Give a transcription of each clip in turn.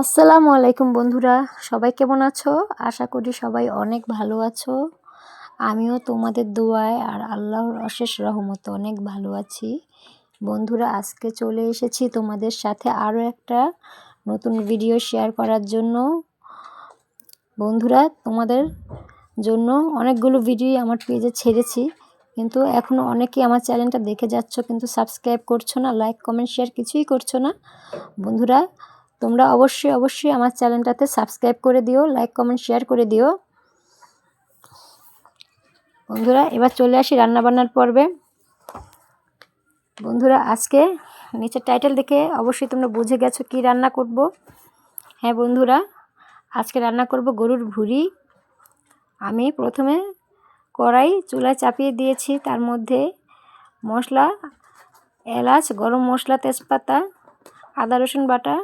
আসসালামু আলাইকুম বন্ধুরা, সবাই কেমন আছো? আশা করি সবাই অনেক ভালো আছো। আমিও তোমাদের দোয়ায় আর আল্লাহর অশেষ রহমত অনেক ভালো আছি। বন্ধুরা, আজকে চলে এসেছি তোমাদের সাথে আরও একটা নতুন ভিডিও শেয়ার করার জন্য। বন্ধুরা, তোমাদের জন্য অনেকগুলো ভিডিও আমার পেজে ছেড়েছি। কিন্তু এখনও অনেকেই আমার চ্যানেলটা দেখে যাচ্ছ, কিন্তু সাবস্ক্রাইব করছ না লাইক কমেন্ট শেয়ার কিছুই করছ না। বন্ধুরা তোমরা অবশ্যই অবশ্যই আমার চ্যানেলটাতে সাবস্ক্রাইব করে দিও, লাইক, কমেন্ট, শেয়ার করে দিও। বন্ধুরা, এবার চলে আসি রান্নাবান্নার পর্বে। বন্ধুরা, আজকে নিচের টাইটেল দেখে অবশ্যই তোমরা বুঝে গেছো কি রান্না করব। হ্যাঁ বন্ধুরা, আজকে রান্না করব গরুর ভুড়ি। আমি প্রথমে কড়াই, চুলায় চাপিয়ে দিয়েছি, তার মধ্যে মশলা, এলাচ, গরম মশলা, তেজপাতা, আদা, রসুন বাটা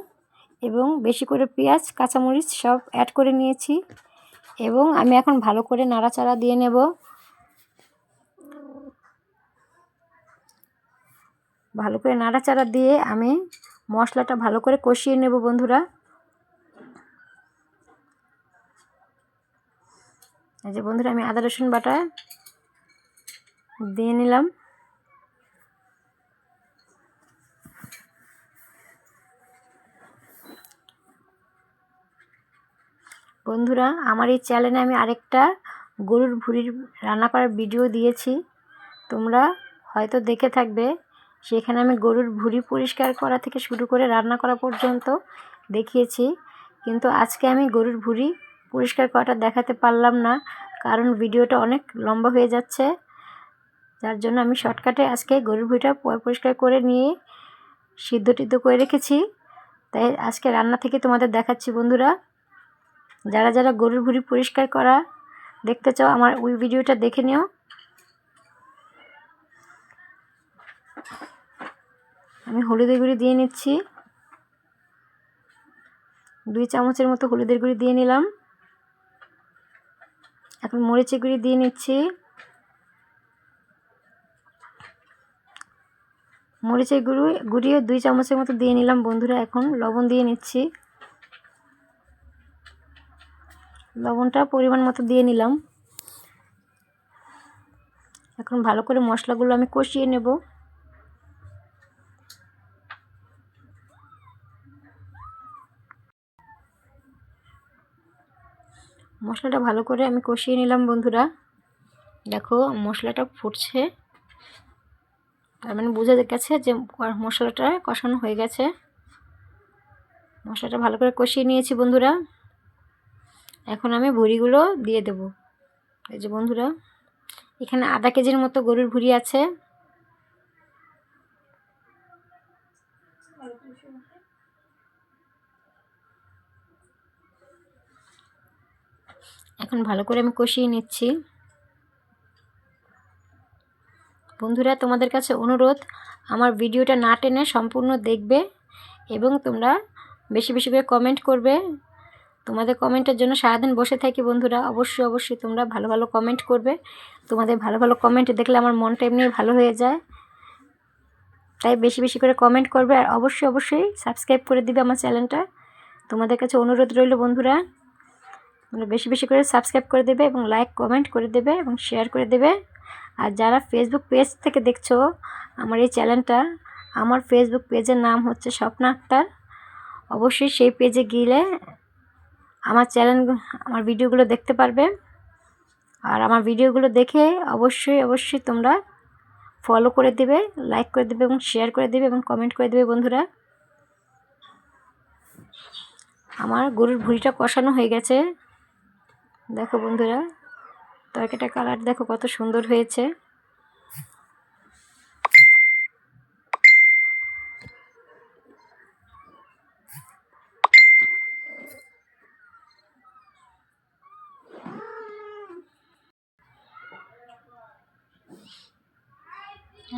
এবং বেশি করে পেঁয়াজ, কাঁচামরিচ সব অ্যাড করে নিয়েছি এবং আমি এখন ভালো করে নাড়াচাড়া দিয়ে নেব। ভালো করে নাড়াচাড়া দিয়ে আমি মশলাটা ভালো করে কষিয়ে নেব বন্ধুরা। এই যে বন্ধুরা আমি আদা রসুন বাটা দিয়ে নিলাম। বন্ধুরা, আমার এই চ্যানেলে আমি আরেকটা গরুর ভুড়ির রান্না করার ভিডিও দিয়েছি। তোমরা হয়তো দেখে থাকবে, সেখানে আমি গরুর ভুড়ি পরিষ্কার করা থেকে শুরু করে রান্না করা পর্যন্ত দেখিয়েছি। কিন্তু আজকে আমি গরুর ভুড়ি পরিষ্কার করাটা দেখাতে পারলাম না, কারণ ভিডিওটা অনেক লম্বা হয়ে যাচ্ছে। যার জন্য আমি শর্টকাটে আজকে গরুর ভুড়িটা পরিষ্কার করে নিয়ে সিদ্ধ টিদ্ধ করে রেখেছি। তাই আজকে রান্না থেকে তোমাদের দেখাচ্ছি বন্ধুরা। যারা যারা গরুর ভুড়ি পরিষ্কার করা দেখতে চাও, আমার ওই ভিডিওটা দেখে নিও। আমি হলুদের গুঁড়ি দিয়ে নিচ্ছি। দুই চামচের মতো হলুদের গুঁড়ি দিয়ে নিলাম। এখন মরিচের গুঁড়ি দিয়ে নিচ্ছি। মরিচের গুঁড়ি, গুঁড়িও দুই চামচের মতো দিয়ে নিলাম। বন্ধুরা, এখন লবণ দিয়ে নিচ্ছি। লবণটা পরিমাণ মতো দিয়ে নিলাম। এখন ভালো করে মশলাগুলো আমি কষিয়ে নেব। মশলাটা ভালো করে আমি কষিয়ে নিলাম বন্ধুরা। দেখো মশলাটা ফুটছে। তার মানে বোঝা গেছে যে মশলাটা কষানো হয়ে গেছে। মশলাটা ভালো করে কষিয়ে নিয়েছি বন্ধুরা। এখন আমি ভুড়িগুলো দিয়ে দেব। এই যে বন্ধুরা, এখানে আধা কেজির মতো গরুর ভুড়ি আছে। এখন ভালো করে আমি কষিয়ে নিচ্ছি। বন্ধুরা, তোমাদের কাছে অনুরোধ, আমার ভিডিওটা না টেনে সম্পূর্ণ দেখবে এবং তোমরা বেশি বেশি করে কমেন্ট করবে। তোমাদের কমেন্টের জন্য সারাদিন বসে থাকি বন্ধুরা। অবশ্যই অবশ্যই তোমরা ভালো ভালো কমেন্ট করবে। তোমাদের ভালো ভালো কমেন্ট দেখলে আমার মনটা এমনি ভালো হয়ে যায়। তাই বেশি বেশি করে কমেন্ট করবে। আর অবশ্যই অবশ্যই সাবস্ক্রাইব করে দিবে আমার চ্যানেলটা। তোমাদের কাছে অনুরোধ রইল বন্ধুরা, তোমরা বেশি বেশি করে সাবস্ক্রাইব করে দেবে এবং লাইক, কমেন্ট করে দেবে এবং শেয়ার করে দেবে। আর যারা ফেসবুক পেজ থেকে দেখছ আমার এই চ্যানেলটা, আমার ফেসবুক পেজের নাম হচ্ছে স্বপ্না আক্তার। অবশ্যই সেই পেজে গেলে আমার চ্যানেল, আমার ভিডিওগুলো দেখতে পারবে। আর আমার ভিডিওগুলো দেখে অবশ্যই অবশ্যই তোমরা ফলো করে দেবে লাইক করে দেবে এবং শেয়ার করে দেবে এবং কমেন্ট করে দেবে বন্ধুরা। আমার গরুর ভুঁড়িটা কষানো হয়ে গেছে। দেখো বন্ধুরা তরকারিটা কালার দেখো কত সুন্দর হয়েছে।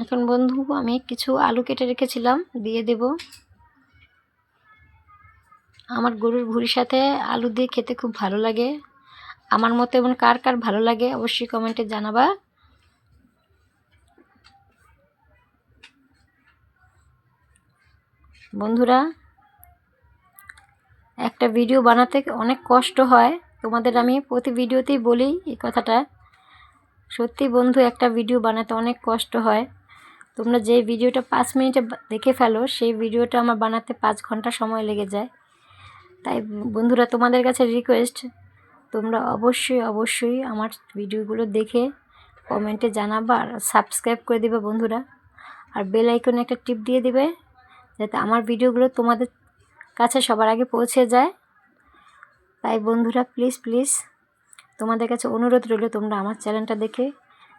এখন বন্ধু, আমি কিছু আলু কেটে রেখেছিলাম, দিয়ে দেব। আমার গরুর ভুড়ির সাথে আলু দিয়ে খেতে খুব ভালো লাগে। আমার মতো এবং কার কার ভালো লাগে অবশ্যই কমেন্টে জানাবা। বন্ধুরা, একটা ভিডিও বানাতে অনেক কষ্ট হয়। তোমাদের আমি প্রতি ভিডিওতেই বলি এই কথাটা। সত্যি বন্ধু, একটা ভিডিও বানাতে অনেক কষ্ট হয়। তোমরা যে ভিডিওটা পাঁচ মিনিটে দেখে ফেলো, সেই ভিডিওটা আমার বানাতে পাঁচ ঘণ্টা সময় লেগে যায়। তাই বন্ধুরা, তোমাদের কাছে রিকোয়েস্ট তোমরা অবশ্যই অবশ্যই আমার ভিডিওগুলো দেখে কমেন্টে জানাবা আর সাবস্ক্রাইব করে দেবে বন্ধুরা। আর বেল আইকনে একটা টিপ দিয়ে দিবে, যাতে আমার ভিডিওগুলো তোমাদের কাছে সবার আগে পৌঁছে যায়। তাই বন্ধুরা প্লিজ প্লিজ তোমাদের কাছে অনুরোধ রইল তোমরা আমার চ্যানেলটা দেখে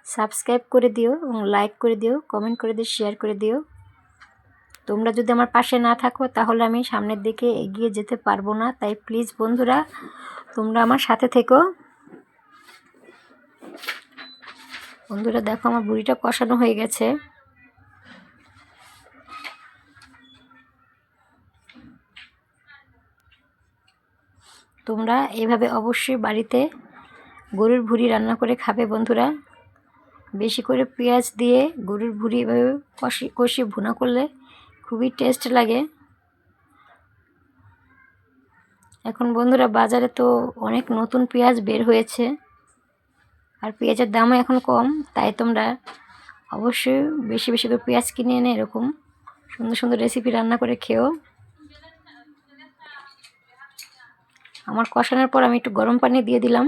সাবস্ক্রাইব করে দিও এবং লাইক করে দিও, কমেন্ট করে দিও, শেয়ার করে দিও। তোমরা যদি আমার পাশে না থাকো, তাহলে আমি সামনের দিকে এগিয়ে যেতে পারব না। তাই প্লিজ বন্ধুরা, তোমরা আমার সাথে থেকো। বন্ধুরা, দেখো আমার বুড়িটা কষানো হয়ে গেছে। তোমরা এভাবে অবশ্যই বাড়িতে গরুর ভুড়ি রান্না করে খাবে বন্ধুরা। বেশি করে পেঁয়াজ দিয়ে গরুর ভুড়ি এভাবে কষি ভুনা করলে খুবই টেস্ট লাগে। এখন বন্ধুরা বাজারে তো অনেক নতুন পেঁয়াজ বের হয়েছে আর পেঁয়াজের দামও এখন কম, তাই তোমরা অবশ্যই বেশি বেশি করে পেঁয়াজ কিনে এনে এরকম সুন্দর সুন্দর রেসিপি রান্না করে খেও। আমার কষানোর পর আমি একটু গরম পানি দিয়ে দিলাম।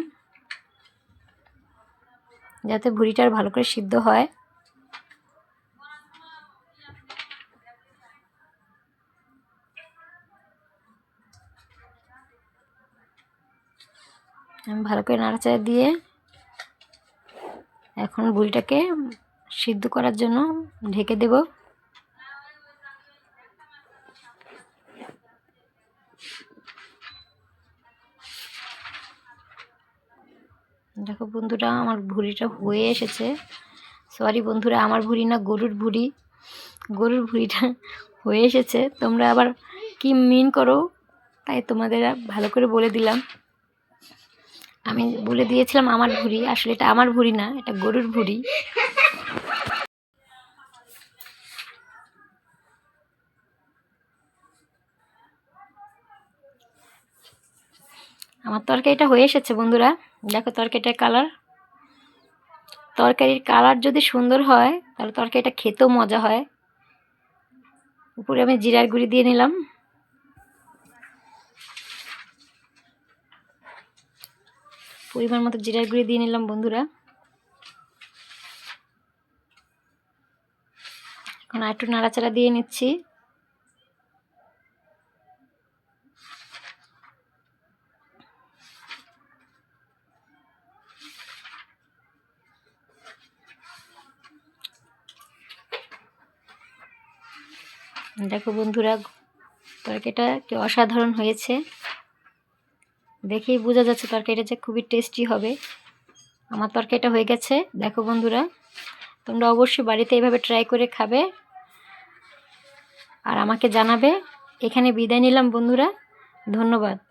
যাতে ভুড়িটা ভালো করে সিদ্ধ হয়। আমি ভালো করে নাড়াচাড়া দিয়ে এখন বুড়িটাকে সিদ্ধ করার জন্য ঢেকে দেব। দেখো বন্ধুরা, আমার ভুড়িটা হয়ে এসেছে। সরি বন্ধুরা, আমার ভুড়ি না, গরুর ভুড়ি। গরুর ভুড়িটা হয়ে এসেছে। তোমরা আবার কি মিন করো? তাই তোমাদের ভালো করে বলে দিলাম। আমি বলে দিয়েছিলাম আমার ভুড়ি, আসলে এটা আমার ভুড়ি না, এটা গরুর ভুড়ি। আমার তরকারিটা হয়ে এসেছে, বন্ধুরা। দেখো তরকারিটার কালার তরকারির কালার যদি সুন্দর হয়, তাহলে তরকারিটা খেতেও মজা হয়। উপরে আমি জিরার গুঁড়ি দিয়ে নিলাম। পরিমাণ মতো জিরার গুঁড়ি দিয়ে নিলাম, বন্ধুরা। এখন আর একটু নাড়াচাড়া দিয়ে নিচ্ছি। দেখো বন্ধুরা, তরকারিটা কি অসাধারণ হয়েছে। দেখেই বোঝা যাচ্ছে তরকারিটা যে খুবই টেস্টি হবে। আমার তরকারিটা হয়ে গেছে। দেখো বন্ধুরা, তোমরা অবশ্যই বাড়িতে এইভাবে ট্রাই করে খাবে। আর আমাকে জানাবে, এখানে বিদায় নিলাম বন্ধুরা। ধন্যবাদ।